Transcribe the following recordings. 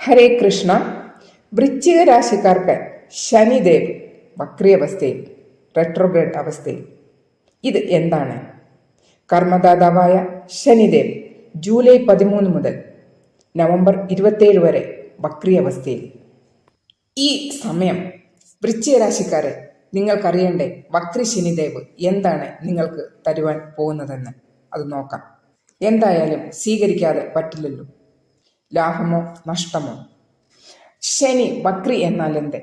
ഹരേ കൃഷ്ണ. വൃശ്ചിക രാശിക്കാർക്ക് ശനിദേവ് വക്രിയവസ്ഥയിൽ റെട്രോഗ്രേഡ് അവസ്ഥയിൽ. ഇത് എന്താണ്? കർമ്മദാതാവായ ശനിദേവ് ജൂലൈ പതിമൂന്ന് മുതൽ നവംബർ ഇരുപത്തേഴ് വരെ വക്രിയവസ്ഥയിൽ. ഈ സമയം വൃശ്ചിക രാശിക്കാരെ നിങ്ങൾക്കറിയേണ്ടേ വക്രി ശനിദേവ് എന്താണ് നിങ്ങൾക്ക് തരുവാൻ പോകുന്നതെന്ന്? അത് നോക്കാം. എന്തായാലും സ്വീകരിക്കാതെ പറ്റില്ലല്ലോ. ലാഭമോ നഷ്ടമോ? ശനി വക്രി എന്നാൽ എന്ത്?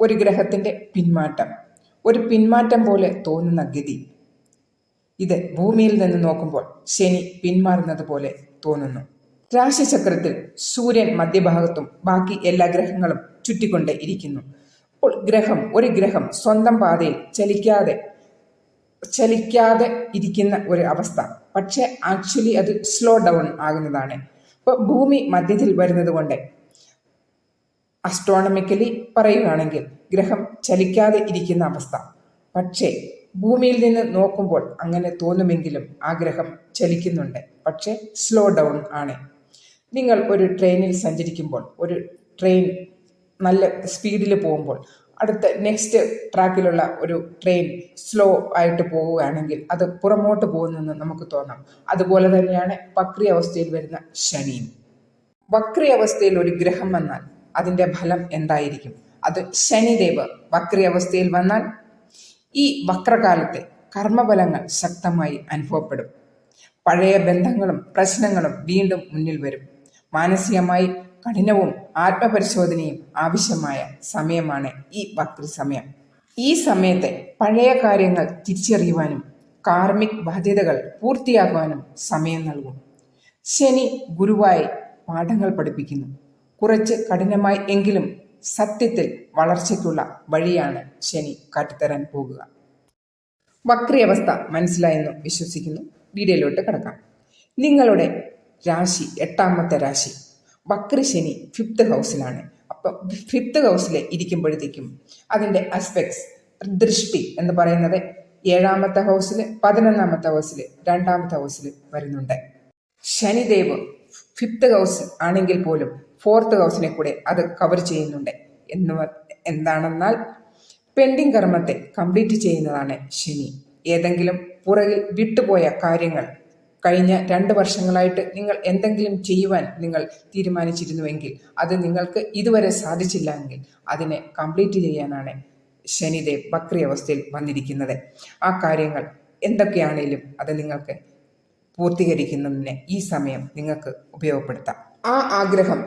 ഒരു ഗ്രഹത്തിന്റെ പിന്മാറ്റം. ഒരു പിന്മാറ്റം പോലെ തോന്നുന്ന ഗതി. ഇത് ഭൂമിയിൽ നിന്ന് നോക്കുമ്പോൾ ശനി പിന്മാറുന്നത് പോലെ തോന്നുന്നു. രാശിചക്രത്തിൽ സൂര്യൻ മധ്യഭാഗത്തും ബാക്കി എല്ലാ ഗ്രഹങ്ങളും ചുറ്റിക്കൊണ്ട് ഇരിക്കുന്നു. അപ്പോൾ ഗ്രഹം ഒരു ഗ്രഹം സ്വന്തം പാതയിൽ ചലിക്കാതെ ചലിക്കാതെ ഇരിക്കുന്ന ഒരു അവസ്ഥ. പക്ഷേ ആക്ച്വലി അത് സ്ലോ ഡൗൺ ആകുന്നതാണ്. അപ്പോൾ ഭൂമി മധ്യത്തിൽ വരുന്നത് കൊണ്ട് അസ്ട്രോണമിക്കലി പറയുകയാണെങ്കിൽ ഗ്രഹം ചലിക്കാതെ ഇരിക്കുന്ന അവസ്ഥ. പക്ഷേ ഭൂമിയിൽ നിന്ന് നോക്കുമ്പോൾ അങ്ങനെ തോന്നുമെങ്കിലും ആ ഗ്രഹം ചലിക്കുന്നുണ്ട്. പക്ഷേ സ്ലോ ഡൗൺ ആണ്. നിങ്ങൾ ഒരു ട്രെയിനിൽ സഞ്ചരിക്കുമ്പോൾ ഒരു ട്രെയിൻ നല്ല സ്പീഡിൽ പോകുമ്പോൾ അടുത്ത നെക്സ്റ്റ് ട്രാക്കിലുള്ള ഒരു ട്രെയിൻ സ്ലോ ആയിട്ട് പോവുകയാണെങ്കിൽ അത് പുറമോട്ട് പോകുന്നെന്ന് നമുക്ക് തോന്നാം. അതുപോലെ തന്നെയാണ് വക്രി അവസ്ഥയിൽ വരുന്ന ശനിയും. വക്രി അവസ്ഥയിൽ ഒരു ഗ്രഹം വന്നാൽ അതിന്റെ ഫലം എന്തായിരിക്കും? അത് ശനിദേവ് വക്രി അവസ്ഥയിൽ വന്നാൽ ഈ വക്രകാലത്തെ കർമ്മഫലങ്ങൾ ശക്തമായി അനുഭവപ്പെടും. പഴയ ബന്ധങ്ങളും പ്രശ്നങ്ങളും വീണ്ടും മുന്നിൽ വരും. മാനസികമായി കഠിനവും ആത്മപരിശോധനയും ആവശ്യമായ സമയമാണ് ഈ സമയം ഈ സമയത്തെ പഴയ കാര്യങ്ങൾ തിരിച്ചറിയുവാനും കാർമിക് ബാധ്യതകൾ പൂർത്തിയാക്കുവാനും സമയം നൽകും. ശനി ഗുരുവായി പാഠങ്ങൾ പഠിപ്പിക്കുന്നു. കുറച്ച് കഠിനമായി എങ്കിലും സത്യത്തിൽ വളർച്ചയ്ക്കുള്ള വഴിയാണ് ശനി കാട്ടിത്തരാൻ പോകുക. വക്രി അവസ്ഥ മനസ്സിലായെന്ന് വിശ്വസിക്കുന്നു. വീഡിയോയിലോട്ട് കിടക്കാം. നിങ്ങളുടെ രാശി എട്ടാമത്തെ രാശി. വക്രി ശനി ഫിഫ്ത്ത് ഹൗസിലാണ് അപ്പം ഫിഫ്ത്ത് ഹൗസിൽ ഇരിക്കുമ്പോഴത്തേക്കും അതിന്റെ അസ്പെക്ട്സ് ദൃഷ്ടി എന്ന് പറയുന്നത് ഏഴാമത്തെ ഹൗസിൽ പതിനൊന്നാമത്തെ ഹൗസിൽ രണ്ടാമത്തെ ഹൗസിൽ വരുന്നുണ്ട്. ശനിദേവ് ഫിഫ്ത്ത് ഹൗസ് ആണെങ്കിൽ പോലും ഫോർത്ത് ഹൗസിനെ കൂടെ അത് കവർ ചെയ്യുന്നുണ്ട്. എന്ന് എന്താണെന്നാൽ പെൻഡിങ് കർമ്മത്തെ കംപ്ലീറ്റ് ചെയ്യുന്നതാണ് ശനി. ഏതെങ്കിലും പുറകിൽ വിട്ടുപോയ കാര്യങ്ങൾ കഴിഞ്ഞ രണ്ട് വർഷങ്ങളായിട്ട് നിങ്ങൾ എന്തെങ്കിലും ചെയ്യുവാൻ നിങ്ങൾ തീരുമാനിച്ചിരുന്നുവെങ്കിൽ അത് നിങ്ങൾക്ക് ഇതുവരെ സാധിച്ചില്ല എങ്കിൽ അതിനെ കംപ്ലീറ്റ് ചെയ്യാനാണ് ശനിദേവ് വക്രി അവസ്ഥയിൽ വന്നിരിക്കുന്നത്. ആ കാര്യങ്ങൾ എന്തൊക്കെയാണേലും അത് നിങ്ങൾക്ക് പൂർത്തീകരിക്കുന്നതിന് ഈ സമയം നിങ്ങൾക്ക് ഉപയോഗപ്പെടുത്താം. ആ ആഗ്രഹം